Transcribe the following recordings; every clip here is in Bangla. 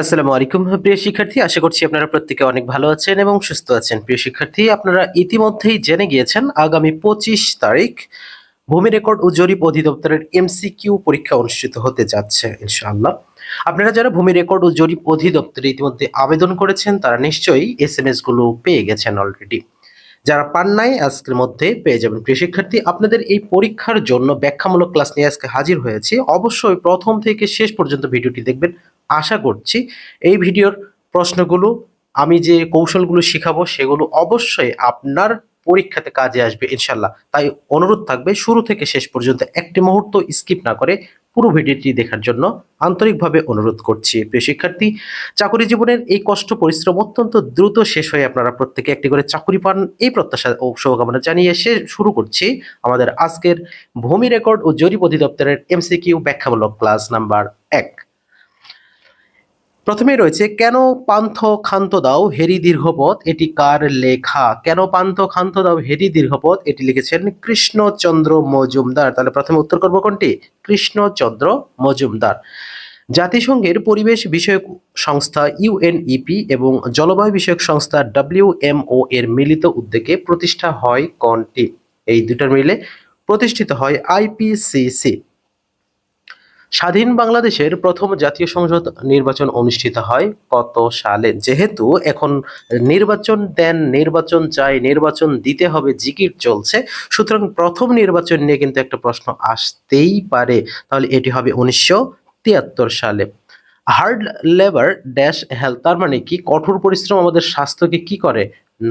আসসালামু আলাইকুম, প্রিয় শিক্ষার্থী। আশা করছি আপনারা প্রত্যেকে অনেক ভালো আছেন এবং সুস্থ আছেন। প্রিয় শিক্ষার্থী, আপনারা ইতিমধ্যেই জেনে গিয়েছেন, আগামী পঁচিশ তারিখ ভূমি রেকর্ড ও জরিপ অধিদপ্তরের এমসিকিউ পরীক্ষা অনুষ্ঠিত হতে যাচ্ছে, ইনশাআল্লাহ। আপনারা যারা ভূমি রেকর্ড ও জরিপ অধিদপ্তরে ইতিমধ্যে আবেদন করেছেন, তারা নিশ্চয়ই এস এম এসগুলো পেয়ে গেছেন অলরেডি যারা পান নাই, আজকের মধ্যে পেয়ে যাবেন। প্রিয় শিক্ষার্থী, আপনাদের এই পরীক্ষার জন্য ব্যাখ্যামূলক ক্লাস নিয়ে আজকে হাজির হয়েছি। অবশ্যই প্রথম থেকে শেষ পর্যন্ত ভিডিওটি দেখবেন। আশা করছি এই ভিডিওর প্রশ্নগুলো, আমি যে কৌশলগুলো শিখাবো, সেগুলো অবশ্যই আপনার পরীক্ষাতে কাজে আসবে ইনশাল্লাহ তাই অনুরোধ থাকবে, শুরু থেকে শেষ পর্যন্ত একটি মুহূর্ত স্কিপ না করে পুরো ভিডিওটি দেখার জন্য আন্তরিকভাবে অনুরোধ করছি। প্রিয় শিক্ষার্থী, চাকরি জীবনের এই কষ্ট, পরিশ্রম অত্যন্ত দ্রুত শেষ হয়ে আপনারা প্রত্যেকে একটি করে চাকরি পান। এই প্রত্যাশা ও শুভকামনা জানিয়ে সে শুরু করছি আমাদের আজকের ভূমি রেকর্ড ও জরিপ অধিদপ্তরের এমসিকিউ ব্যাখ্যামূলক ক্লাস নাম্বার এক। প্রথমে রয়েছে, কেন পান্থ ক্ষান্ত দাও হেরি দীর্ঘপথ? এটি কার লেখা? কেন পান্থ ক্ষান্ত দাও হেরি দীর্ঘপথ? এটি লিখেছেন কৃষ্ণচন্দ্র মজুমদার। তাহলে প্রথমে উত্তর করব কোনটি? কৃষ্ণচন্দ্র মজুমদার। জাতিসংঘের পরিবেশ বিষয়ক সংস্থা ইউএনইপি এবং জলবায়ু বিষয়ক সংস্থা ডব্লিউএমও এর মিলিত উদ্যোগে প্রতিষ্ঠা হয় কোনটি? এই দুটার মিলে প্রতিষ্ঠিত হয় আইপিসিসি। স্বাধীন বাংলাদেশের প্রথম জাতীয় সংসদ নির্বাচন অনুষ্ঠিত হয় কত সালে? যেহেতু এখন নির্বাচন দেন, নির্বাচন চাই, নির্বাচন দিতে হবে, জিকির চলছে। সুতরাং প্রথম নির্বাচন নিয়ে কিন্তু একটা প্রশ্ন আসতেই পারে। তাহলে এটি হবে উনিশশো তিয়াত্তর সালে। হার্ড লেবার ড্যাশ হেলথ তার মানে কি? কঠোর পরিশ্রম আমাদের স্বাস্থ্যকে কি করে?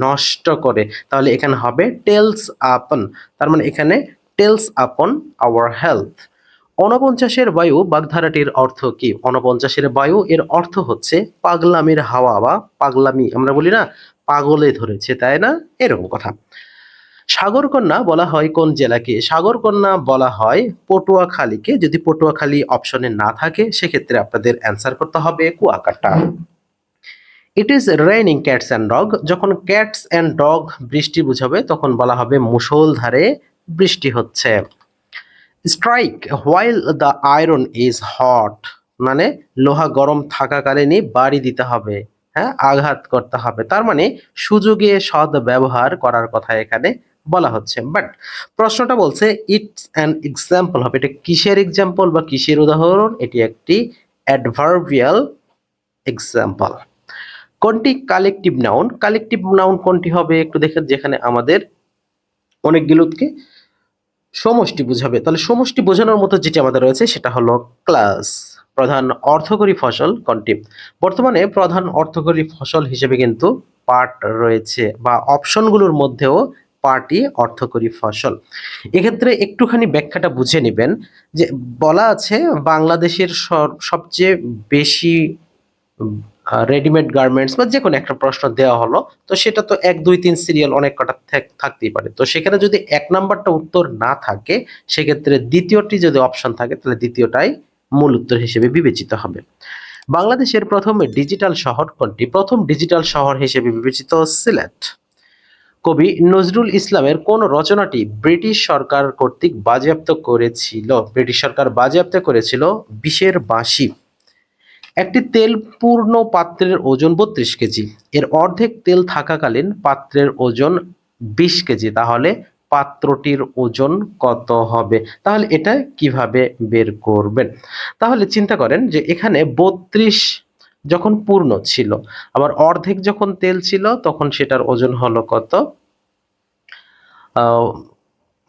নষ্ট করে। তাহলে এখানে হবে টেলস আপন, তার মানে এখানে টেলস আপন আওয়ার হেলথ। অনপঞ্চাশের বায়ু বাগধারাটির অর্থ কি? অনপঞ্চাশের বায়ু এর অর্থ হচ্ছে পাগলামির হাওয়া বা পাগলামি। আমরা বলি না, পাগলে ধরেছে, তাই না? এরকম কথা। সাগরকন্যা বলা হয় কোন জেলাকে? সাগরকন্যা বলা হয় পটুয়াখালীকে। যদি পটুয়াখালী অপশনে না থাকে, সেক্ষেত্রে আপনাদের অ্যান্সার করতে হবে Kuakata. It is raining cats and dog যখন ক্যাটস অ্যান্ড ডগ বৃষ্টি বুঝাবে, তখন বলা হবে মুষলধারে বৃষ্টি হচ্ছে। Strike while the iron is hot মানে লোহা গরম থাকাকালীনই বাড়ি দিতে হবে হ্যাঁ আঘাত করতে হবে। তার মানে সুযোগে সদ ব্যবহার করার কথা এখানে বলা হচ্ছে। বাট প্রশ্নটা বলছে ইটস অ্যান এক্সাম্পল হবে এটা কিসের এক্সাম্পল বা কিসের উদাহরণ? এটি একটি অ্যাডভার্বিয়াল এক্সাম্পল কোনটি কালেকটিভ নাউন কালেকটিভ নাউন কোনটি হবে? একটু দেখেন যেখানে আমাদের অনেকগুলোকে সমষ্টি বুঝাবে। তাহলে সমষ্টি বোঝানোর মতো যেটি আমাদের রয়েছে, সেটা হলো ক্লাস প্রধান অর্থকরী ফসল কোনটি? বর্তমানে প্রধান অর্থকরী ফসল হিসেবে কিন্তু পাট রয়েছে বা অপশনগুলোর মধ্যেও পাটই অর্থকরী ফসল। এক্ষেত্রে একটুখানি ব্যাখ্যাটা বুঝে নেবেন যে বলা আছে বাংলাদেশের সবচেয়ে বেশি রেডিমেড গার্মেন্টস বা যে কোনো একটা প্রশ্ন দেওয়া হলো, তো সেটা তো এক, দুই, তিন সিরিয়াল অনেক কটা থাক- থাকতেই পারে। তো সেখানে যদি এক নাম্বারটা উত্তর না থাকে, সেক্ষেত্রে দ্বিতীয়টি যদি অপশন থাকে, তাহলে দ্বিতীয়টাই মূল উত্তর হিসেবে বিবেচিত হবে। বাংলাদেশের প্রথম ডিজিটাল শহর কোনটি? প্রথম ডিজিটাল শহর হিসেবে বিবেচিত সিলেট। কবি নজরুল ইসলামের কোন রচনাটি ব্রিটিশ সরকার কর্তৃক বাজেয়াপ্ত করেছিল? ব্রিটিশ সরকার বাজেয়াপ্ত করেছিল বিশের বাঁশি। একটি তেল পূর্ণ পাত্রের ওজন বত্রিশ কেজি। এর অর্ধেক তেল থাকাকালীন পাত্রের ওজন বিশ কেজি। তাহলে পাত্রটির ওজন কত হবে? তাহলে এটা কীভাবে বের করবেন? তাহলে চিন্তা করেন যে এখানে বত্রিশ যখন পূর্ণ ছিল, আবার অর্ধেক যখন তেল ছিল, তখন সেটার ওজন হলো কত?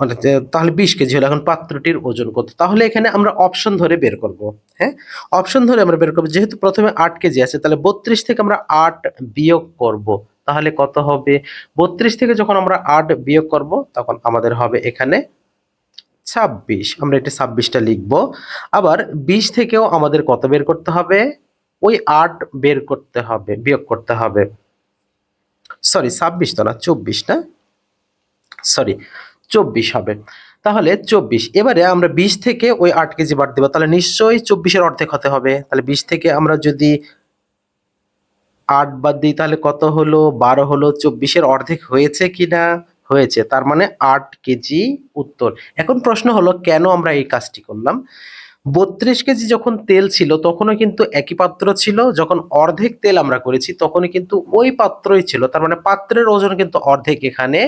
মানে তাহলে বিশ কেজি হলো এখন পাত্রটির ওজন কত? তাহলে এখানে আমরা অপশন ধরে বের করব হ্যাঁ? অপশন ধরে আমরা বের করব, যেহেতু প্রথমে আট কেজি আছে, তাহলে বত্রিশ থেকে আমরা আট বিয়োগ করব, তাহলে কত হবে? বত্রিশ থেকে যখন আমরা আট বিয়োগ করব, তখন আমাদের হবে এখানে ছাব্বিশ। আমরা এটা ছাব্বিশটা লিখব। আবার বিশ থেকেও আমাদের কত বের করতে হবে? ওই আট বের করতে হবে, বিয়োগ করতে হবে। সরি, ছাব্বিশ তো না, চব্বিশ না? সরি চব্বিশ হবে। তাহলে চব্বিশ। এবারে আমরা বিশ থেকে ওই আট কেজি বাদ দেবো। তাহলে নিশ্চয়ই চব্বিশের অর্ধেক হতে হবে। তাহলে বিশ থেকে আমরা যদি আট বাদ দিই, তাহলে কত হলো? বারো হলো। চব্বিশের অর্ধেক হয়েছে কিনা? হয়েছে। তার মানে আট কেজি উত্তর। এখন প্রশ্ন হলো, কেন আমরা এই কাজটি করলাম? বত্রিশ কেজি যখন তেল ছিল, তখনও কিন্তু একই পাত্র ছিল। যখন অর্ধেক তেল আমরা করেছি তখনই কিন্তু ওই পাত্রই ছিল। তার মানে পাত্রের ওজন কিন্তু অর্ধেক এখানে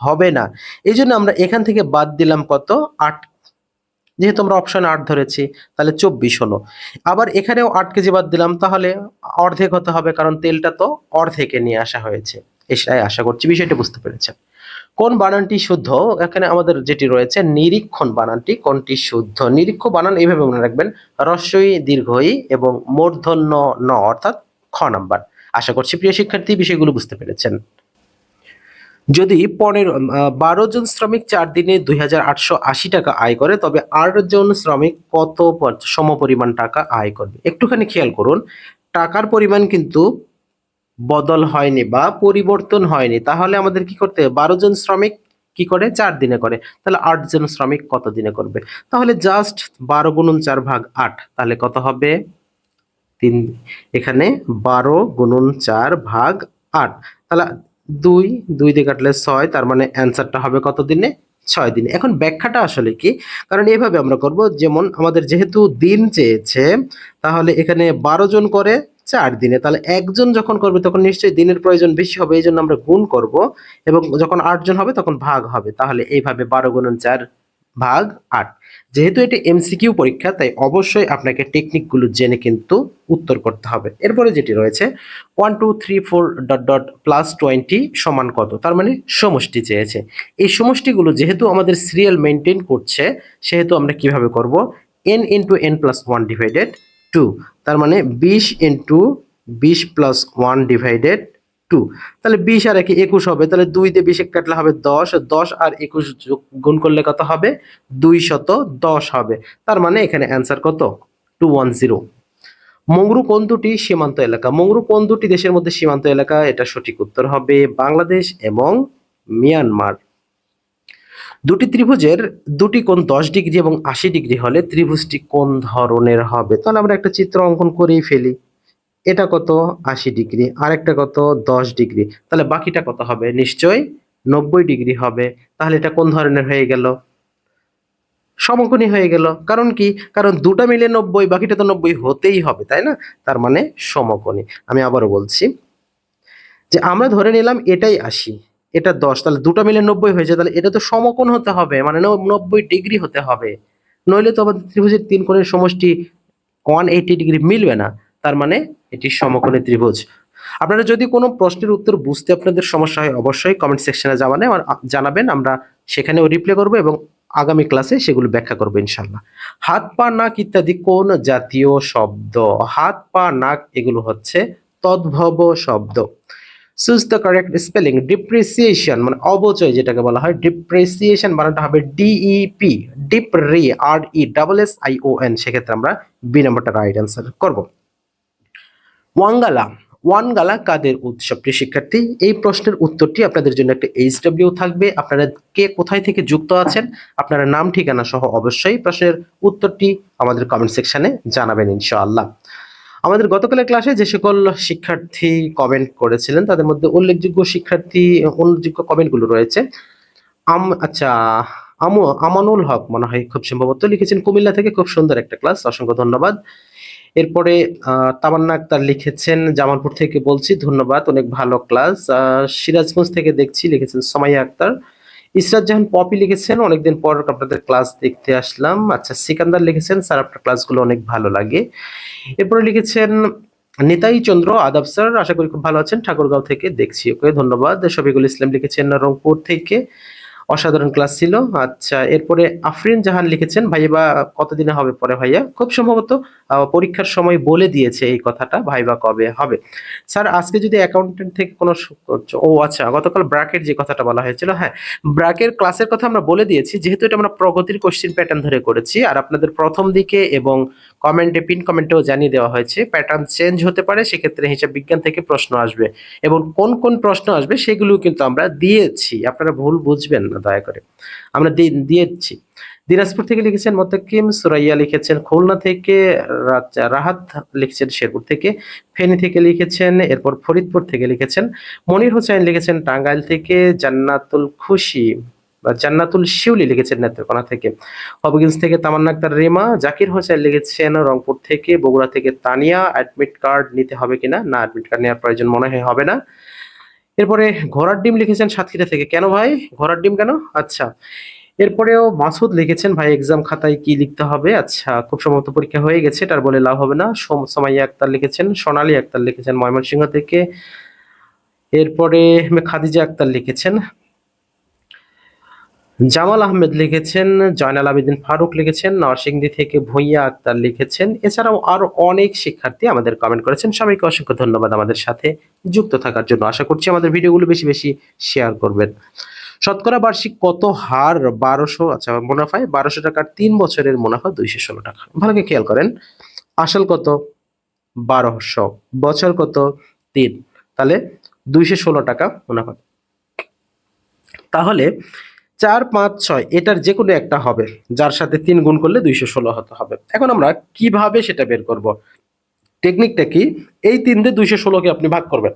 হবে না। এই জন্য আমরা এখান থেকে বাদ দিলাম কত? আট। যেহেতু আমরা অপশন আট ধরেছি, তাহলে চব্বিশ হলো। আবার এখানেও আট কেজি বাদ দিলাম, তাহলে অর্ধেক হতে হবে, কারণ তেলটা তো অর্ধেকে নিয়ে আসা হয়েছে। এটাই আশা করছি বিষয়টি বুঝতে পেরেছেন। কোন বানানটি শুদ্ধ? এখানে আমাদের যেটি রয়েছে, নিরীক্ষণ বানানটি কোনটি শুদ্ধ? নিরীক্ষ বানান এইভাবে মনে রাখবেন রস্যই দীর্ঘই এবং মূর্ধন্য ন, অর্থাৎ খ নাম্বার। আশা করছি প্রিয় শিক্ষার্থী, বিষয়গুলো বুঝতে পেরেছেন। যদি পনেরো বারো জন শ্রমিক চার দিনে দুই হাজার আটশো আশি টাকা আয় করে, তবে আট জন শ্রমিক কত সম পরিমাণ টাকা আয় করবে? একটুখানি খেয়াল করুন, টাকার পরিমাণ কিন্তু বদল হয়নি বা পরিবর্তন হয়নি। তাহলে আমাদের কি করতে হবে? বারো জন শ্রমিক কি করে? চার দিনে করে। তাহলে আট জন শ্রমিক কত দিনে করবে? তাহলে জাস্ট বারো গুণন চার ভাগ আট, তাহলে কত হবে? তিন, এখানে বারো গুণন চার ভাগ আট। তাহলে দুই দুই দিয়ে কাটলে ছয়, তার মানে অ্যান্সারটা হবে কত দিনে ছয় দিন। এখন ব্যাখ্যাটা আসলে কি? কারণ এভাবে আমরা করব, যেমন আমাদের যেহেতু দিন চেয়েছে, তাহলে এখানে বারো জন করে চার দিনে। তাহলে একজন যখন করবে, তখন নিশ্চয়ই দিনের প্রয়োজন বেশি হবে, এই জন্য আমরা গুণ করব এবং যখন আটজন হবে, তখন ভাগ হবে। তাহলে এইভাবে বারো গুণন চার ভাগ আট। যেহেতু এটা এমসিকিউ পরীক্ষা, তাই অবশ্যই আপনাকে টেকনিকগুলো জেনে কিন্তু উত্তর করতে হবে। এরপরে যেটি রয়েছে one two three four dot dot plus twenty সমান কত? তার মানে সমষ্টি চেয়েছে। এই সমষ্টিগুলো যেহেতু আমাদের সিরিয়াল মেনটেন করছে, সেহেতু আমরা কীভাবে করব? N into N plus one divided two তার মানে বিশ ইন্টু বিশ প্লাস ওয়ান ডিভাইডেড টু তাহলে বিশ আর একে একুশ হবে, তাহলে দুই দিয়ে বিশ কাটলে হবে দশ দশ আর একুশ গুণ করলে কত হবে? দুই শত দশ হবে। তার মানে এখানে অ্যান্সার কত? টু ওয়ান জিরো মংরু কোন দুটি সীমান্ত এলাকা। মংরু কোন দুটি দেশের মধ্যে সীমান্ত এলাকা? এটা সঠিক উত্তর হবে বাংলাদেশ এবং মিয়ানমার। দুটি ত্রিভুজের, দুটি কোণ দশ ডিগ্রি এবং আশি ডিগ্রি হলে ত্রিভুজটি কোন ধরনের হবে? তাহলে আমরা একটা চিত্র অঙ্কন করেই ফেলি। এটা কত? আশি ডিগ্রি। আরেকটা কত? দশ ডিগ্রি। তাহলে বাকিটা কত হবে? নিশ্চয়ই নব্বই ডিগ্রি হবে। তাহলে এটা কোন ধরনের হয়ে গেল? সমকোণী হয়ে গেল। কারণ কি? কারণ দুটা মিলে নব্বই, বাকিটা তো নব্বই হতেই হবে, তাই না? তার মানে সমকোণী। আমি আবারও বলছি যে আমরা ধরে নিলাম এটাই আশি, এটা দশ, তাহলে দুটো মিলে নব্বই হয়েছে তাহলে এটা তো সমকোণ হতে হবে মানে নব্বই ডিগ্রি হতে হবে। নইলে তো আমাদের ত্রিভুজের তিন কোণের সমষ্টি ওয়ান এইটি ডিগ্রি মিলবে না। তার মানে এটি সমকোণী ত্রিভুজ। আপনারা যদি কোনো প্রশ্নের উত্তর বুঝতে আপনাদের সমস্যা হয়, অবশ্যই কমেন্ট সেকশনে জানাবেন জানাবেন, আমরা সেখানেও রিপ্লে করব এবং আগামী ক্লাসে সেগুলো ব্যাখ্যা করব ইনশাল্লাহ হাত, পা, নাক ইত্যাদি কোন জাতীয় শব্দ? হাত, পা, নাক এগুলো হচ্ছে তদ্ভব শব্দ। Choose the correct spelling depreciation মানে অবচয় যেটাকে বলা হয় ডিপ্রিসিয়েশন বানানটা হবে D E P dep re R E double S I O N সেক্ষেত্রে আমরা বি নাম্বারটা রাইট অ্যান্সার করব। ওয়াঙ্গালা। ওয়ানগালা কাদের উৎসব প্রিয় শিক্ষার্থী, এই প্রশ্নের উত্তরটি আপনাদের জন্য একটা এইচডব্লিউ থাকবে। আপনারা কে কোথায় থেকে যুক্ত আছেন, আপনারা নাম, ঠিকানা সহ অবশ্যই প্রশ্নের উত্তরটি আমাদের কমেন্ট সেকশনে জানাবেন ইনশাআল্লাহ। আমাদের গতকালের ক্লাসে যে সকল শিক্ষার্থী কমেন্ট করেছিলেন, তাদের মধ্যে উল্লেখযোগ্য শিক্ষার্থী, উল্লেখযোগ্য কমেন্টগুলো রয়েছে। আম আচ্ছা আমু, আমানুল হক মনে হয় খুব সম্ভবত লিখেছেন কুমিল্লা থেকে, খুব সুন্দর একটা ক্লাস অসংখ্য ধন্যবাদ। এরপরে তামান্না আক্তার লিখেছেন, জামালপুর থেকে বলছি, ধন্যবাদ, অনেক ভালো ক্লাস। সিরাজগঞ্জ থেকে দেখছি, লিখেছেন সোমাইয়া আক্তার। ইসরাত জাহান পপি লিখেছেন, অনেকদিন পর আপনাদের ক্লাস দেখতে আসলাম। আচ্ছা সিকান্দার লিখেছেন, স্যার, আপনার ক্লাসগুলো অনেক ভালো লাগে। এরপরে লিখেছেন নিতাই চন্দ্র, আদাব স্যার, আশা করি খুব ভালো আছেন, ঠাকুরগাঁও থেকে দেখছি। ওকে, ধন্যবাদ। শফিকুল ইসলাম লিখেছেন, রংপুর থেকে। অসাধারণ ক্লাস ছিল। আচ্ছা এরপরে আফরিন জাহান লিখেছেন ভাইবা কতদিনে হবে পরে ভাইয়া? খুব সম্ভবত পরীক্ষার সময় বলে দিয়েছে এই কথাটা ভাইবা কবে হবে? স্যার, আজকে যদি অ্যাকাউন্টেন্ট থেকে কোনো ও আচ্ছা গতকাল ব্র্যাকের যে কথাটা বলা হয়েছিল হ্যাঁ ব্র্যাকের ক্লাসের কথা আমরা বলে দিয়েছি, যেহেতু এটা আমরা প্রগতির কোশ্চেন প্যাটার্ন ধরে করেছি, আর আপনাদের প্রথম দিকে এবং কমেন্টে, পিন কমেন্টেও জানিয়ে দেওয়া হয়েছে প্যাটার্ন চেঞ্জ হতে পারে, সেক্ষেত্রে হিসাব বিজ্ঞান থেকে প্রশ্ন আসবে। এবং কোন কোন প্রশ্ন আসবে সেগুলো কিন্তু আমরা দিয়েছি। আপনারা ভুল বুঝবেন না, দয়া করে। আমরা দিয়েছি। দিনাজপুর থেকে লিখেছেন মোতাকিম, সুরাইয়া লিখেছেন খুলনা থেকে রাহাত লিখেছেন শেরপুর থেকে, ফেনী থেকে লিখেছেন, এরপর ফরিদপুর থেকে লিখেছেন, মনির হোসেন লিখেছেন টাঙ্গাইল থেকে, জান্নাতুল খুশি। জান্নাতুল শিউলি লিখেছেন নেত্রকোনা থেকে। হবিগঞ্জ থেকে তামান্না আক্তার রেমা, জাকির হোসেন লিখেছেন রংপুর থেকে, বগুড়া থেকে তানিয়া অ্যাডমিট কার্ড নিতে হবে কিনা? না অ্যাডমিট কার্ড নেওয়ার প্রয়োজন মনে হয় হবে না। এরপরে ঘোড়ার ডিম লিখেছেন সাতক্ষীরা থেকে। কেন ভাই? ঘোড়ার ডিম কেন? আচ্ছা এরপরেও মাসুদ লিখেছেন, ভাই এক্সাম খাতায় কি লিখতে হবে? আচ্ছা খুব সম্ভবত পরীক্ষা হয়ে গেছে, তার বলে লাভ হবে না। সোম- সোমাইয়া আক্তার লিখেছেন, সোনালী আক্তার লিখেছেন ময়মনসিংহ থেকে। এরপরে খাদিজা আক্তার লিখেছেন জামাল আহমেদ লিখেছেন, জয়নাল আবেদিন ফারুক লিখেছেন নরসিংদী থেকে ভুইয়া আক্তার লিখেছেন, এছাড়াও আরও অনেক শিক্ষার্থী আমাদের কমেন্ট করেছেন। সবাইকে অসংখ্য ধন্যবাদ আমাদের সাথে যুক্ত থাকার জন্য। আশা করছি আমাদের ভিডিওগুলো বেশি বেশি শেয়ার করবেন। শতকরা বার্ষিক কত হার? বারোশো আচ্ছা মুনাফায় বারোশো টাকার তিন বছরের মুনাফা দুইশো ষোলো টাকা। ভালোকে খেয়াল করেন, আসল কত? বারোশো। বছর কত? তিন। তাহলে দুইশো ষোলো টাকা মুনাফা। তাহলে চার, পাঁচ, ছয়, এটার যে কোনো একটা হবে, যার সাথে তিন গুণ করলে দুইশো ষোলো হতে হবে। এখন আমরা কীভাবে সেটা বের করব? টেকনিকটা কি? এই তিন দিয়ে দুইশো ষোলোকে আপনি ভাগ করবেন।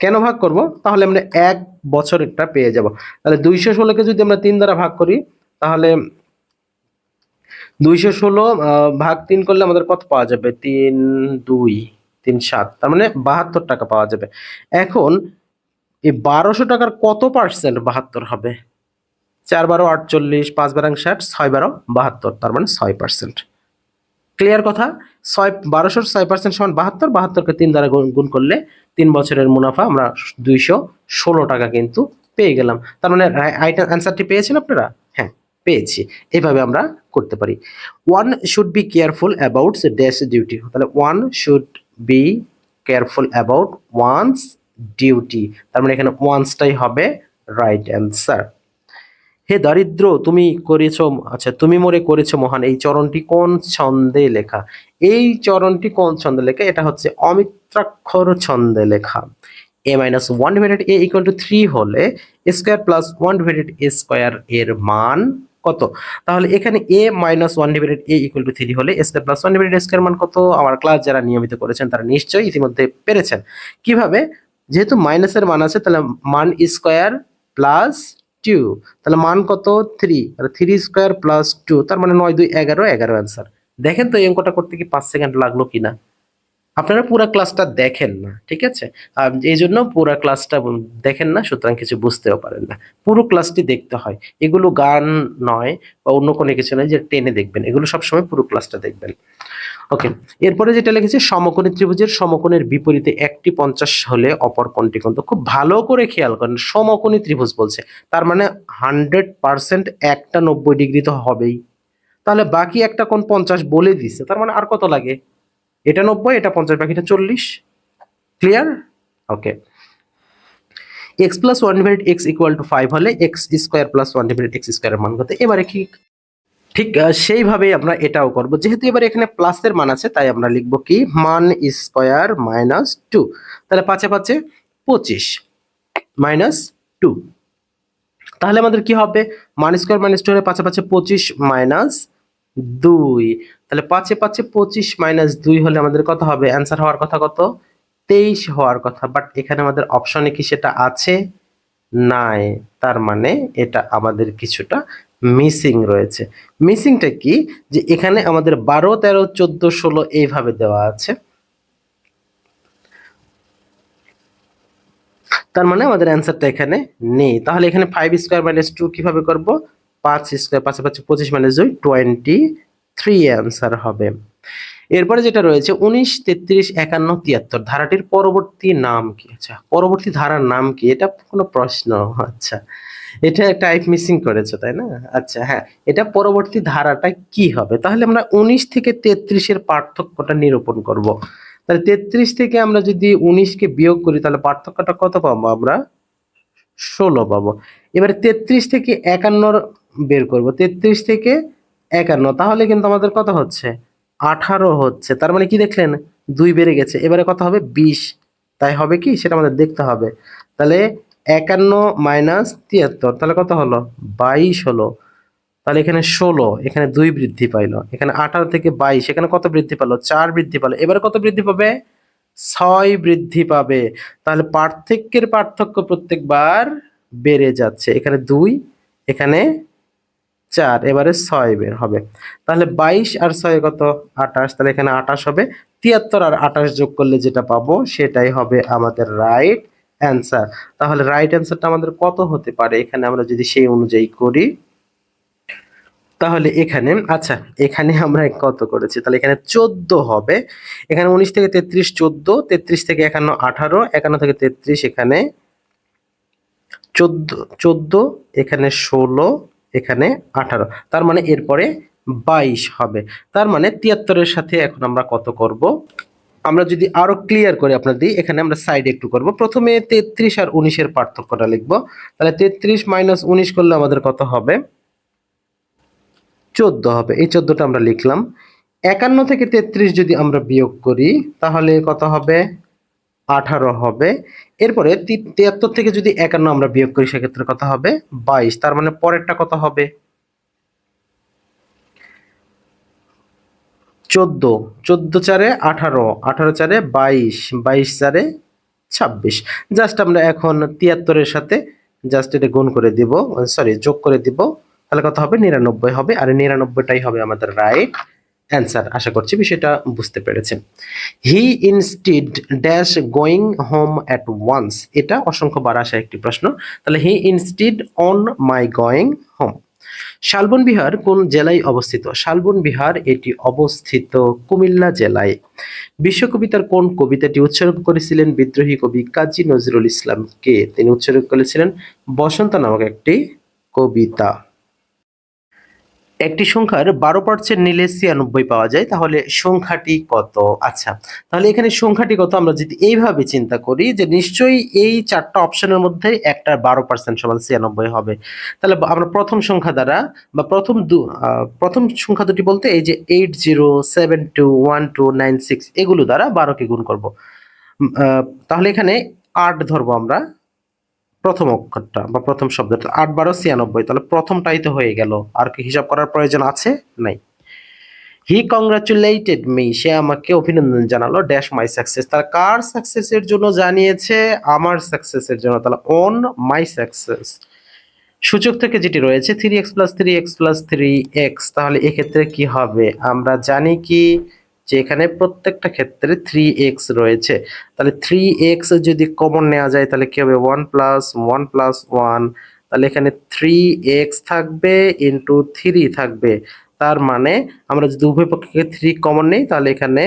কেন ভাগ করব? তাহলে আমরা এক বছরেরটা পেয়ে যাব। তাহলে দুইশো ষোলোকে যদি আমরা তিন দ্বারা ভাগ করি, তাহলে দুইশো ষোলো ভাগ তিন করলে আমাদের কত পাওয়া যাবে? তিন, দুই, তিন, সাত। তার মানে বাহাত্তর টাকা পাওয়া যাবে। এখন এই বারোশো টাকার কত পার্সেন্ট বাহাত্তর হবে? চার বারো আটচল্লিশ, পাঁচ বারাং ষাট, ছয় বারো বাহাত্তর, তার মানে ছয় পার্সেন্ট। ক্লিয়ার কথা? ছয়, বারোশোর ছয় পার্সেন্ট সমান বাহাত্তর, বাহাত্তরকে তিন দ্বারা গুণ করলে তিন বছরের মুনাফা আমরা দুইশো ষোলো টাকা কিন্তু পেয়ে গেলাম। তার মানে আইটেম অ্যান্সারটি পেয়েছেন আপনারা? হ্যাঁ পেয়েছি। এইভাবে আমরা করতে পারি। One should be careful about dash duty তাহলে one should be careful about one's duty তার মানে এখানে ওয়ান্সটাই হবে রাইট অ্যান্সার হে দারিদ্র, তুমি করেছ আচ্ছা তুমি মোরে করেছ মহান, এই চরণটি কোন ছন্দে লেখা? এই চরণটি কোন ছন্দে লেখা? এটা হচ্ছে অমিত্রাক্ষর ছন্দে লেখা। A minus one divided A equal to three হলে square plus one divided A square এর মান কত? তাহলে এখানে A minus one divided A equal to three হলে square plus one divided square মান কত? আমার ক্লাস যারা নিয়মিত করেছেন তারা নিশ্চয়ই ইতিমধ্যে পেরেছেন। কীভাবে? যেহেতু মাইনাসের মান আছে, তাহলে মান স্কোয়ার প্লাস টু। তাহলে মান কত? থ্রি আর থ্রি স্কোয়ার প্লাস টু, তার মানে নয়, দুই, এগারো এগারো অ্যান্সার দেখেন তো এই অঙ্কটা করতে কি পাঁচ সেকেন্ড লাগল কিনা? আপনারা পুরো ক্লাসটা দেখেন না, ঠিক আছে? এই জন্য পুরো ক্লাসটা দেখেন না, সুতরাং কিছু বুঝতেও পারেন না। পুরো ক্লাসটি দেখতে হয়। এগুলো গান নয় বা অন্য কোনো কিছু নয় যে টেনে দেখবেন। এগুলো সবসময় পুরো ক্লাসটা দেখবেন। ওকে, এরপরে যেটা লিখেছে, সমকোণী ত্রিভুজের সমকোণের বিপরীতে একটি পঞ্চাশ হলে অপর কোণটি কোণ খুব ভালো করে খেয়াল করেন। সমকোণী ত্রিভুজ বলছে। তার মানে হান্ড্রেড পার্সেন্ট একটা নব্বই ডিগ্রি তো হবেই। তাহলে বাকি একটা কোণ পঞ্চাশ বলে দিছে। তার মানে আর কত লাগে? এটা নব্বই, এটা পঞ্চাশ বাকিটা চল্লিশ। Clear okay X plus one divide X equal to five হলে X square plus one divide X স্কোয়ারের মান কত এবারে কি? ঠিক সেইভাবেই আমরা এটাও করব। যেহেতু এবার এখানে প্লাসের মান আছে, তাই আমরা লিখব কি? মান স্কোয়ার মাইনাস টু তাহলে পাঁচে পাঁচে পঁচিশ। মাইনাস টু তাহলে আমাদের কি হবে? মান স্কোয়ার মাইনাস টু হলে পাঁচে পাঁচে পঁচিশ মাইনাস দুই। তাহলে পাঁচে পাঁচে পঁচিশ মাইনাস দুই হলে আমাদের কত হবে? অ্যান্সার হওয়ার কথা কত? তেইশ হওয়ার কথা। বাট এখানে আমাদের অপশনে কি সেটা আছে? নাই। তার মানে এটা আমাদের কিছুটা মিসিং রয়েছে। মিসিংটা কি? যে এখানে আমাদের বারো, তেরো, চোদ্দ, ষোলো এইভাবে দেওয়া আছে। তার মানে আমাদের অ্যান্সারটা এখানে নেই। তাহলে এখানে ফাইভ স্কোয়ার মাইনাস টু কীভাবে করব? পাঁচ স্কোয়ার পাঁচে পঁচিশ মাইনাস দুই টোয়েন্টি থ্রি অ্যান্সার হবে। এরপরে যেটা রয়েছে, উনিশ, তেত্রিশ, একান্ন, তিয়াত্তর। ধারাটির পরবর্তী নাম কি? আচ্ছা পরবর্তী ধারার নাম কি? এটা কোনো প্রশ্ন আচ্ছা। এটা টাইপ মিসিং করেছ, তাই না? আচ্ছা হ্যাঁ এটা পরবর্তী ধারাটা কি হবে? তাহলে আমরা উনিশ থেকে তেত্রিশের পার্থক্যটা নিরূপণ করব। তাহলে তেত্রিশ থেকে আমরা যদি উনিশকে বিয়োগ করি, তাহলে পার্থক্যটা কত পাবো আমরা? ষোলো পাবো। এবারে তেত্রিশ থেকে একান্নর বের করব। তেত্রিশ থেকে একান্ন, তাহলে কিন্তু আমাদের কত হচ্ছে? আঠারো হচ্ছে। তার মানে কি দেখলেন? দুই বেড়ে গেছে। এবারে কত হবে? বিশ। তাই হবে কি? সেটা আমাদের দেখতে হবে। তাহলে একান্ন মাইনাস তিয়াত্তর, তাহলে কত হলো? বাইশ হলো। তাহলে এখানে ষোলো, এখানে দুই বৃদ্ধি পাইলো। এখানে আঠারো থেকে বাইশ, এখানে কত বৃদ্ধি পেল? চার বৃদ্ধি পেল। এবারে কত বৃদ্ধি পাবে? ছয় বৃদ্ধি পাবে। তাহলে পার্থক্যের পার্থক্য প্রত্যেকবার বেড়ে যাচ্ছে। এখানে দুই, এখানে চার, এবারে ছয় বের হবে। তাহলে বাইশ আর ছয় কত? আঠাশ। তাহলে এখানে আঠাশ হবে। তিয়াত্তর আর আঠাশ যোগ করলে যেটা পাবো, সেটাই হবে আমাদের রাইট অ্যান্সার তাহলে রাইট অ্যান্সারটা আমাদের কত হতে পারে? এখানে আমরা যদি সেই অনুযায়ী করি, তাহলে এখানে আচ্ছা এখানে আমরা কত করেছি? তাহলে এখানে চোদ্দ হবে। এখানে উনিশ থেকে তেত্রিশ চোদ্দ, তেত্রিশ থেকে একান্ন আঠারো, একান্ন থেকে তেত্রিশ এখানে চোদ্দ চোদ্দ, এখানে ষোলো এখানে আঠারো। তার মানে এরপরে বাইশ হবে। তার মানে তিয়াত্তরের সাথে এখন আমরা কত করব? আমরা যদি আরও ক্লিয়ার করে আপনার দিই, এখানে আমরা সাইডে একটু করব। প্রথমে তেত্রিশ আর উনিশের পার্থক্যটা লিখব। তাহলে তেত্রিশ মাইনাস উনিশ করলে আমাদের কত হবে? চোদ্দ হবে। এই চোদ্দটা আমরা লিখলাম। একান্ন থেকে তেত্রিশ যদি আমরা বিয়োগ করি, তাহলে কত হবে? আঠারো হবে। এরপরে তিয়াত্তর থেকে যদি একান্ন আমরা বিয়োগ করি, সেক্ষেত্রে কত হবে? বাইশ। তার মানে পরেরটা কত হবে? চোদ্দ। চোদ্দ চারে আঠারো। আঠারো চারে বাইশ। বাইশ চারে ছাব্বিশ। জাস্ট আমরা এখন তিয়াত্তরের সাথে জাস্ট এটা গুণ করে দিব, সরি, যোগ করে দিব। তাহলে কত হবে? নিরানব্বই হবে। আর নিরানব্বইটাই হবে আমাদের রাইট অ্যান্সার, আশা করছি বিষয়টা বুঝতে পেরেছেন। He instead dash going home at once এটা অসংখ্য বার আসা একটি প্রশ্ন। তাহলে he instead on my going home Shalban Vihar কোন জেলায় অবস্থিত? শালবন বিহার, এটি অবস্থিত কুমিল্লা জেলায়। বিশ্বকবিতার কোন কবিতাটি উৎসর্গ করেছিলেন বিদ্রোহী কবি কাজী নজরুল ইসলামকে? তিনি উৎসর্গ করেছিলেন বসন্ত নামক একটি কবিতা। একটি সংখ্যার বারো পার্সেন্ট নিলে ছিয়ানব্বই পাওয়া যায়, তাহলে সংখ্যাটি কত? আচ্ছা তাহলে এখানে সংখ্যাটি কত? আমরা যদি এইভাবে চিন্তা করি যে নিশ্চয়ই এই চারটা অপশনের মধ্যে একটা বারো পার্সেন্ট সমান ছিয়ানব্বই হবে। তাহলে আমরা প্রথম সংখ্যা দ্বারা বা প্রথম দু প্রথম সংখ্যা দুটি বলতে এই যে eight zero seven two one two nine six এগুলো দ্বারা বারোকে গুণ করব। তাহলে এখানে আট ধরবো আমরা। প্রথম অক্ষরটা বা প্রথম শব্দটা আট বারো ছিয়ানব্বই, তাহলে প্রথমটাই তো হয়ে গেল। আর কি হিসাব করার প্রয়োজন আছে? নাই। হি কংগ্রাচুলেটেড মি সে আমাকে অভিনন্দন জানালো ড্যাশ মাই সাকসেস তার কার সাকসেসের জন্য জানিয়েছে? আমার সাকসেসের জন্য, তাহলে অন মাই সাকসেস সূচক থেকে যেটি রয়েছে three X plus three X plus three X তাহলে এক্ষেত্রে কি হবে? আমরা জানি কি যে এখানে প্রত্যেকটা ক্ষেত্রে থ্রি এক্স রয়েছে। তাহলে থ্রি এক্স যদি কমন নেওয়া যায়, তাহলে কি হবে? One plus one plus one তাহলে এখানে থ্রি এক্স থাকবে ইন্টু থ্রি থাকবে। তার মানে আমরা যদি উভয় পক্ষে থ্রি কমন নেই, তাহলে এখানে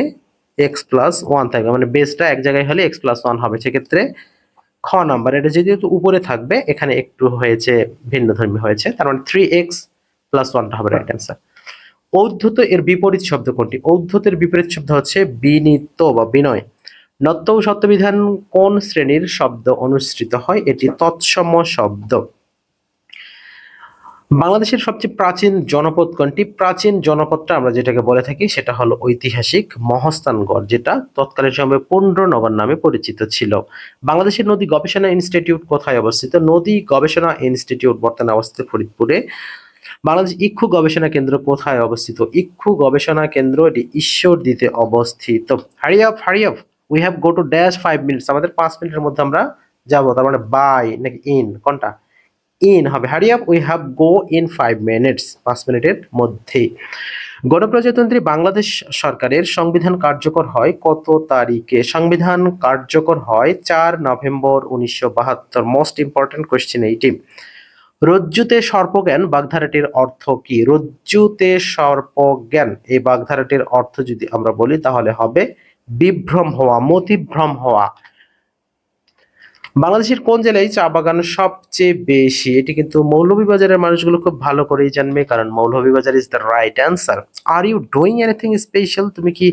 এক্স প্লাস ওয়ান থাকবে। মানে বেসটা এক জায়গায় হলে এক্স প্লাস ওয়ান হবে। সেক্ষেত্রে খ নাম্বার এটা যেহেতু উপরে থাকবে, এখানে একটু হয়েছে ভিন্ন ধর্মী হয়েছে। তার মানে থ্রি এক্স প্লাস ওয়ানটা হবে রাইট অ্যান্সার ঔদ্ধত এর বিপরীত শব্দ কোনটি? ঔদ্ধতের বিপরীত শব্দ হচ্ছে বিনীত বা বিনয়। নত্য সত্যবিধান কোন শ্রেণির শব্দ অনুসৃত হয়? এটি তৎসম শব্দ। বাংলাদেশের সবচেয়ে প্রাচীন জনপদ কোনটি? প্রাচীন জনপদটা আমরা যেটাকে বলে থাকি সেটা হলো ঐতিহাসিক মহস্থানগড়, যেটা তৎকালীন সময়ে পুণ্ড্রনগর নামে পরিচিত ছিল। বাংলাদেশের নদী গবেষণা ইনস্টিটিউট কোথায় অবস্থিত? নদী গবেষণা ইনস্টিটিউট, বর্তমানে অবস্থিত ফরিদপুরে। বাংলাদেশ ইক্ষু গবেষণা কেন্দ্র কোথায় অবস্থিত? ইক্ষু গবেষণা কেন্দ্র এটি ঈশ্বর দিতে অবস্থিত hurry up hurry we have go to dash five minutes আমাদের পাঁচ মিনিটের মধ্যে আমরা যাব। তার মানে বাই নাকি ইন কোনটা? ইন হবে। Hurry we have go in five minutes পাঁচ মিনিটের মধ্যেই। গণপ্রজাতন্ত্রী বাংলাদেশ সরকারের সংবিধান কার্যকর হয় কত তারিখে? সংবিধান কার্যকর হয় চার নভেম্বর উনিশশো বাহাত্তর। মোস্ট ইম্পর্টেন্ট কোয়েশ্চেন এইটি রজ্জুতে সর্পজ্ঞান, বাগধারাটির অর্থ কি? রজ্জুতে সর্পজ্ঞান, এই বাগধারাটির অর্থ যদি আমরা বলি, তাহলে হবে বিভ্রম হওয়া, মতিভ্রম হওয়া। বাংলাদেশের কোন জেলায় চা বাগান সবচেয়ে বেশি? এটি কিন্তু মৌলভীবাজারের মানুষগুলো খুব ভালো করেই জানবে, কারণ Moulvibazar is the right answer are you doing anything special তুমি কি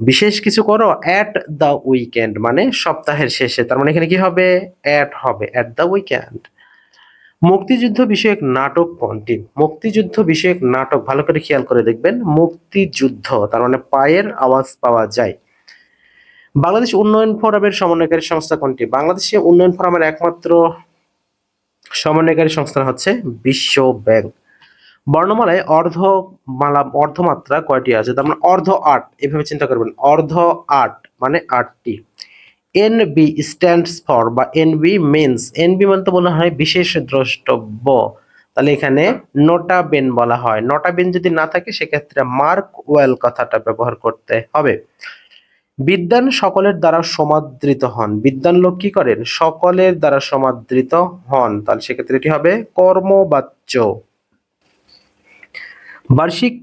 বিশেষ কিছু করো? অ্যাট দ্য উইকেন্ড মানে সপ্তাহের শেষে। তার মানে এখানে কি হবে? অ্যাট হবে। অ্যাট দ্য উইকেন্ড মুক্তিযুদ্ধ বিষয়ক নাটক কোনটি? মুক্তিযুদ্ধ বিষয়ক নাটক, ভালো করে খেয়াল করে দেখবেন, মুক্তিযুদ্ধ, তার মানে পায়ের আওয়াজ পাওয়া যায়। বাংলাদেশ উন্নয়ন ফোরামের সমন্বয়কারী সংস্থা কোনটি? বাংলাদেশে উন্নয়ন ফোরামের একমাত্র সমন্বয়কারী সংস্থা হচ্ছে বিশ্ব ব্যাংক। বর্ণমালায় অর্ধ মালা, অর্ধমাত্রা কয়টি আছে? তার মানে অর্ধ আট, এভাবে চিন্তা করবেন, অর্ধ আট মানে আটটি। এন বি স্ট্যান্ডস ফর বা N B means N B মানে তো বলা হয় বিশেষ দ্রষ্টব্য। তাহলে এখানে নোটা বেন বলা হয়। নোটা বেন যদি না থাকে, সেক্ষেত্রে মার্ক ওয়েল কথাটা ব্যবহার করতে হবে। বিদ্যান সকলের দ্বারা সমাদৃত হন। বিদ্যান লোক কি করেন? সকলের দ্বারা সমাদৃত হন। তাহলে সেক্ষেত্রে এটি হবে? কর্মবাচ্য। বার্ষিক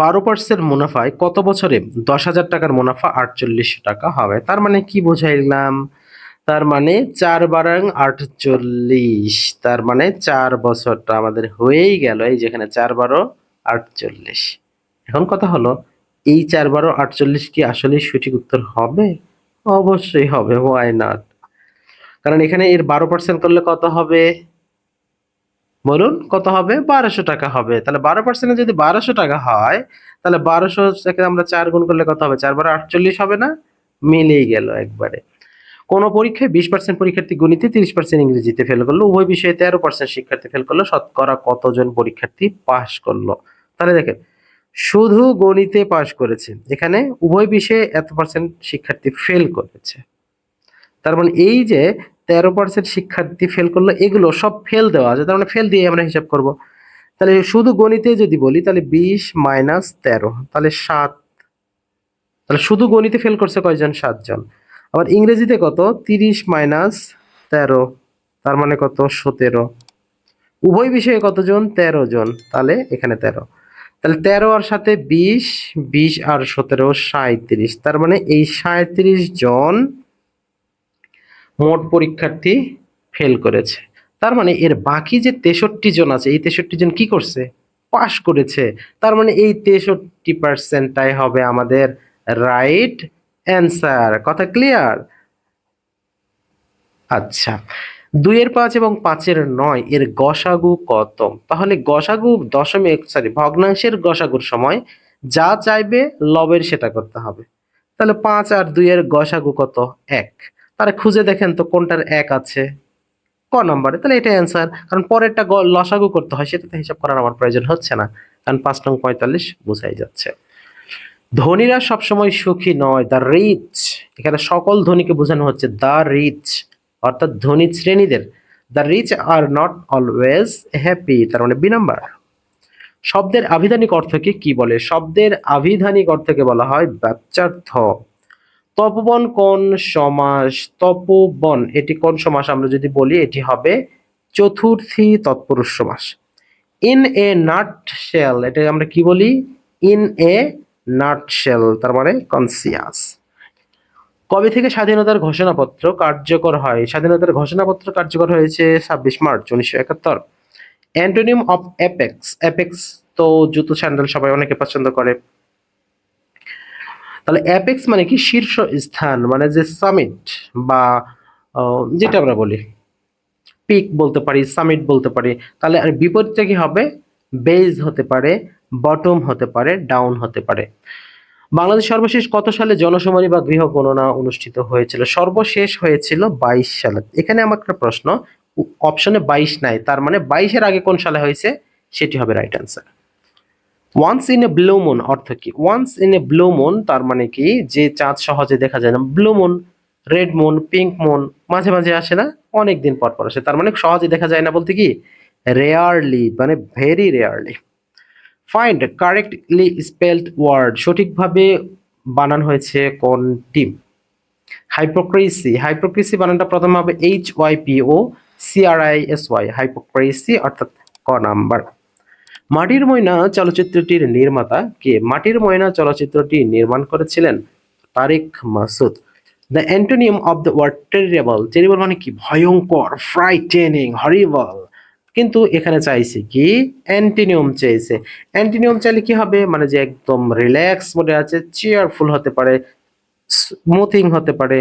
বারো পার্সেন্ট মুনাফায় কত বছরে দশ হাজার টাকার মুনাফা আটচল্লিশ টাকা হবে? তার মানে কি বোঝাইলাম? তার মানে চার বারাং আটচল্লিশ, তার মানে চার বছরটা আমাদের হয়েই গেল, এই যেখানে চার বারো আটচল্লিশ। এখন কথা হলো, এই চার বারো আটচল্লিশ কি আসলে সঠিক উত্তর হবে? অবশ্যই হবে ওয়াই নট কারণ এখানে এর বারো পার্সেন্ট করলে কত হবে? বলুন কত হবে? বারোশো টাকা হবে। তাহলে বারো পার্সেন্টে যদি বারোশো টাকা হয়, তাহলে বারোশো থেকে আমরা চার গুণ করলে কত হবে? চার বারো আটচল্লিশ হবে না? মিলেই গেল একবারে। কোনো পরীক্ষায় বিশ পার্সেন্ট পরীক্ষার্থী গণিতে, তিরিশ পার্সেন্ট ইংরেজিতে ফেল করল। উভয় বিষয়ে তেরো পার্সেন্ট শিক্ষার্থী ফেল করল। শতকরা কতজন পরীক্ষার্থী পাশ করল? তাহলে দেখেন, শুধু গণিতে পাশ করেছে, এখানে উভয় বিষয়ে এত পার্সেন্ট শিক্ষার্থী ফেল করেছে। তার মানে এই যে তেরো পার্সেন্ট শিক্ষার্থী ফেল করল, এগুলো সব ফেল দেওয়া আছে, তার মানে ফেল দিয়ে আমরা হিসাব করব। তাহলে শুধু গণিতে যদি বলি, তাহলে বিশ মাইনাস তেরো, তাহলে সাত। তাহলে শুধু গণিতে ফেল করছে কয়জন? সাতজন। আবার ইংরেজিতে কত? তিরিশ মাইনাস তেরো, তার মানে কত? সতেরো। উভয় বিষয়ে কতজন? তেরো জন। তাহলে এখানে তেরো। তাহলে তেরো আর সাথে বিশ বিশ আর সতেরো সাঁত্রিশ তার মানে এই সাঁত্রিশ জন মোট পরীক্ষার্থী ফেল করেছে। তার মানে এর বাকি যে তেষট্টি জন আছে, এই তেষট্টি জন কি করছে? পাশ করেছে। তার মানে এই তেষট্টি পার্সেন্টটাই হবে আমাদের রাইট অ্যান্সার কথা ক্লিয়ার আচ্ছা। দুইয়ের পাঁচ এবং পাঁচের নয়, এর গসাগু কত? তাহলে গসাগু দশমিক সরি ভগ্নাংশের গসাগুর সময় যা চাইবে, লবের সেটা করতে হবে। তাহলে পাঁচ আর দুইয়ের গসাগু কত? এক। তারা খুঁজে দেখেন তো কোনটার এক আছে। ক নম্বরে? তাহলে এটা অ্যান্সার কারণ পরেরটা লসাগু করতে হয়, সেটাতে হিসাব করার আমার প্রয়োজন হচ্ছে না। কারণ পাঁচ নং পঁয়তাল্লিশ বোঝাই যাচ্ছে। ধনীরা সবসময় সুখী নয় দ্য রিচ এখানে সকল ধনীকে বোঝানো হচ্ছে দ্য রিচ অর্থাৎ ধনী শ্রেণীদের। The rich are not always happy তার মানে বি নাম্বার। শব্দের আভিধানিক অর্থকে কি বলে? শব্দের আভিধানিক অর্থকে বলা হয় বাচ্যার্থ তপবন কোন সমাস, তপবন, এটি কোন সমাস আমরা যদি বলি, এটি হবে চতুর্থী তৎপুরুষ সমাস। ইন এ নাট শেল এটা আমরা কি বলি? ইন এ নাট শেল তার মানে কনসিয়াস কবে থেকে স্বাধীনতার ঘোষণাপত্র কার্যকর হয়? স্বাধীনতার ঘোষণাপত্র কার্যকর হয়েছে ছাব্বিশ মার্চ উনিশশো একাত্তর। অ্যান্টোনিম অফ অ্যাপেক্স অ্যাপেক্স তো জুতো স্যান্ডেল সবাই অনেকে পছন্দ করে। তাহলে অ্যাপেক্স মানে কি? শীর্ষ স্থান মানে যে সামিট বা যেটা আমরা বলি পিক বলতে পারি সামিট বলতে পারি, তাহলে আর বিপরীতটা কি হবে? বেজ হতে পারে বটম হতে পারে ডাউন হতে পারে। বাংলাদেশ সর্বশেষ কত সালে জনশুমারি বা গৃহ গণনা অনুষ্ঠিত হয়েছিল? সর্বশেষ হয়েছিল বাইশ সালে। এখানে আমার একটা প্রশ্ন অপশনে বাইশ নাই, তার মানে বাইশের আগে কোন সালে হয়েছে? সেটি হবে right answer once in a blue moon অর্থ কি? Once in a blue moon তার মানে কি? যে চাঁদ সহজে দেখা যায় না। Blue moon red moon pink moon মাঝে মাঝে আসে না অনেক দিন পর পর আসে। তার মানে সহজে দেখা যায় না বলতে কি? রেয়ারলি মানে very rarely find correctly spelled word সঠিকভাবে বানান হয়েছে কোনটি? হাইপোক্রেসি হাইপোক্রেসি বানানটা প্রথম হবে H Y P O C R I S Y hypocrisy অর্থাৎ ক নাম্বার। মাটির ময়না চলচ্চিত্রটির নির্মাতা কে? মাটির ময়না চলচ্চিত্রটি নির্মাণ করেছিলেন Tareque Masud. The antonym of the word terrible. Terrible মানে কি? ভয়ঙ্কর ফ্রাইটেনিং হরিবল কিন্তু এখানে চাইছে কি? অ্যান্টিনিয়ম চাইছে। অ্যান্টিনিয়ম চাইলে কি হবে? মানে যে একদম রিল্যাক্স মোডে আছে চেয়ারফুল হতে পারে স্মুথিং হতে পারে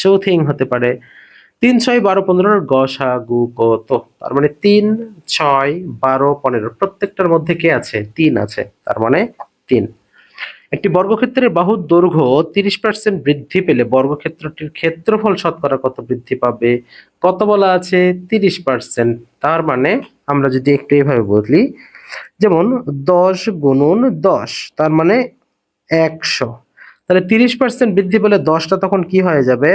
সুথিং হতে পারে। তিন ছয় বারো পনেরোর গসা গু কত তার মানে তিন ছয় বারো পনেরো। প্রত্যেকটার মধ্যে কে আছে? তিন আছে। তার মানে তিন। একটি বর্গক্ষেত্রের বাহুর দৈর্ঘ্য তিরিশ পার্সেন্ট বৃদ্ধি পেলে বর্গক্ষেত্রটির ক্ষেত্রফল শতকরা কত বৃদ্ধি পাবে? কত বলা আছে? তিরিশ পার্সেন্ট তার মানে আমরা যদি একটু এভাবে বলি যেমন দশ গুণন দশ, তার মানে একশো। তাহলে তিরিশ পার্সেন্ট বৃদ্ধি পেলে দশটা তখন কি হয়ে যাবে?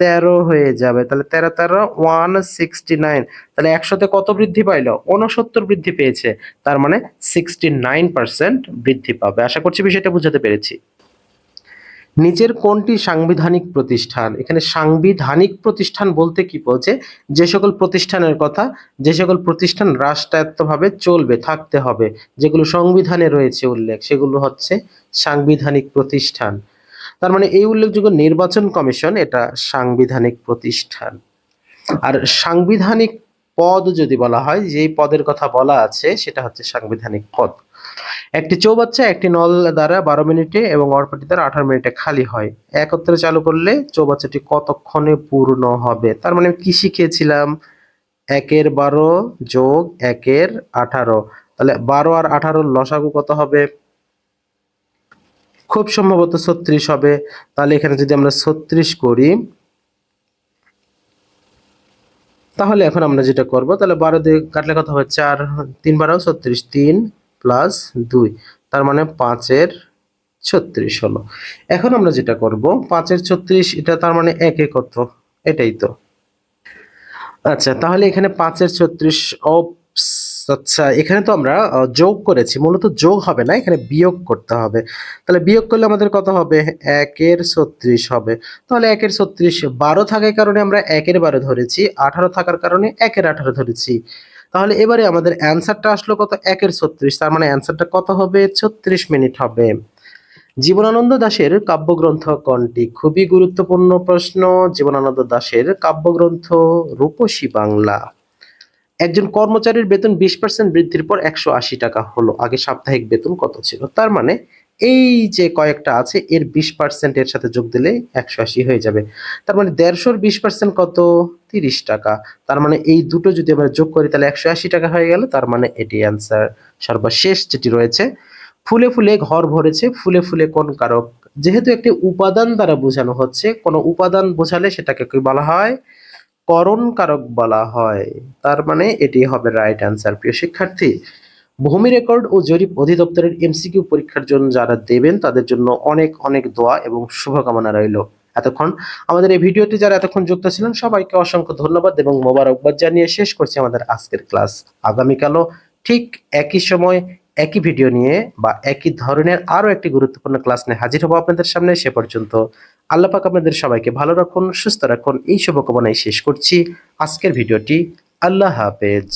তেরো হয়ে যাবে। তাহলে তেরো তেরো ওয়ান সিক্সটি নাইন তাহলে একশোতে কত বৃদ্ধি পাইলো? উনসত্তর বৃদ্ধি পেয়েছে। তার মানে সিক্সটি নাইন পার্সেন্ট বৃদ্ধি পাবে। আশা করছি বিষয়টা বুঝাতে পেরেছি। নিচের কোনটি সাংবিধানিক প্রতিষ্ঠান? এখানে সাংবিধানিক প্রতিষ্ঠান বলতে কি বলছে? যে সকল প্রতিষ্ঠানের কথা, যে সকল প্রতিষ্ঠান রাষ্ট্রায়ত্তভাবে চলবে, থাকতে হবে, যেগুলো সংবিধানে রয়েছে উল্লেখ, সেগুলো হচ্ছে সাংবিধানিক প্রতিষ্ঠান। তার মানে এই উল্লেখযোগ্য নির্বাচন কমিশন এটা সাংবিধানিক প্রতিষ্ঠান। আর সাংবিধানিক পদ যদি বলা হয়, যেই পদের কথা বলা আছে, সেটা হচ্ছে সাংবিধানিক পদ। একটি চৌবাচ্চা, একটি নল দ্বারা বারো মিনিটে এবং অরপাটি দ্বারা আঠারো মিনিটে খালি হয়। একত্রে চালু করলে চৌবাচ্চাটি কতক্ষণে পূর্ণ হবে? তার মানে কি শিখিয়েছিলাম? একের বারো যোগ একের আঠারো। তাহলে বারো আর আঠারোর লসাগু কত হবে? খুব সম্ভবত ছত্রিশ হবে। তাহলে এখানে যদি আমরা ছত্রিশ করি, তাহলে এখন আমরা যেটা করব, তাহলে বারো দিয়ে কাটলে কথা হবে? চার, তিন বারো, ছত্রিশ, তিন প্লাস দুই। তার মানে পাঁচের ছত্রিশ হলো। এখন আমরা যেটা করব, পাঁচের ছত্রিশ, এটা তার মানে একে কত এটাই তো। আচ্ছা তাহলে এখানে পাঁচের ছত্রিশ, অপস আচ্ছা এখানে তো আমরা যোগ করেছি। মূলত যোগ হবে না, এখানে বিয়োগ করতে হবে। তাহলে বিয়োগ করলে আমাদের কত হবে? একের ছত্রিশ হবে। তাহলে একের ছত্রিশ বারো থাকার কারণে আমরা একের বারো ধরেছি, আঠারো থাকার কারণে একের আঠারো ধরেছি। তাহলে এবারে আমাদের অ্যান্সারটা আসলো কত? একের ছত্রিশ। তার মানে অ্যান্সারটা কত হবে? ছত্রিশ মিনিট হবে। জীবনানন্দ দাশের কাব্যগ্রন্থ কোনটি? খুবই গুরুত্বপূর্ণ প্রশ্ন। জীবনানন্দ দাশের কাব্যগ্রন্থ রূপসী বাংলা। একজন কর্মচারীর বেতন বিশ পার্সেন্ট বৃদ্ধির পর একশো আশি টাকা হলো। আগে সাপ্তাহিক বেতন কত ছিল? তার মানে এই যে কয়েকটা আছে, এর বিশ পার্সেন্ট এর সাথে যোগ দিলে একশো আশি হয়ে যাবে। তার মানে দেড়শোর বিশ পার্সেন্ট কত? তিরিশ টাকা। তার মানে এই দুটো যদি আমরা যোগ করি, তাহলে একশো আশি টাকা হয়ে গেল। তার মানে এটি অ্যান্সার সর্বশেষ যেটি রয়েছে। ফুলে ফুলে ঘর ভরেছে। ফুলে ফুলে কোন কারক? যেহেতু একটি উপাদান দ্বারা বোঝানো হচ্ছে, কোনো উপাদান বোঝালে সেটাকে কি বলা হয়? করণ কারক বলা হয়। তার মানে এটি হবে রাইট অ্যান্সার প্রিয় শিক্ষার্থী, ভূমি রেকর্ড ও জরিপ অধিদপ্তরের এমসিকিউ পরীক্ষার জন্য যারা দেবেন, তাদের জন্য অনেক অনেক দোয়া এবং শুভকামনা রইল। এতক্ষণ আমাদের এই ভিডিওটি যারা এতক্ষণ যুক্ত ছিলেন, সবাইকে অসংখ্য ধন্যবাদ এবং মোবারকবাদ জানিয়ে শেষ করছি আমাদের আজকের ক্লাস। আগামীকালও ঠিক একই সময়, একই ভিডিও নিয়ে বা একই ধরনের আরও একটি গুরুত্বপূর্ণ ক্লাস নিয়ে হাজির হব আপনাদের সামনে। সে পর্যন্ত আল্লাহ পাক আপনাদের সবাইকে ভালো রাখুন, সুস্থ রাখুন। এই শুভকামনায় শেষ করছি। আজকের ভিডিওটি আল্লাহ হাফেজ।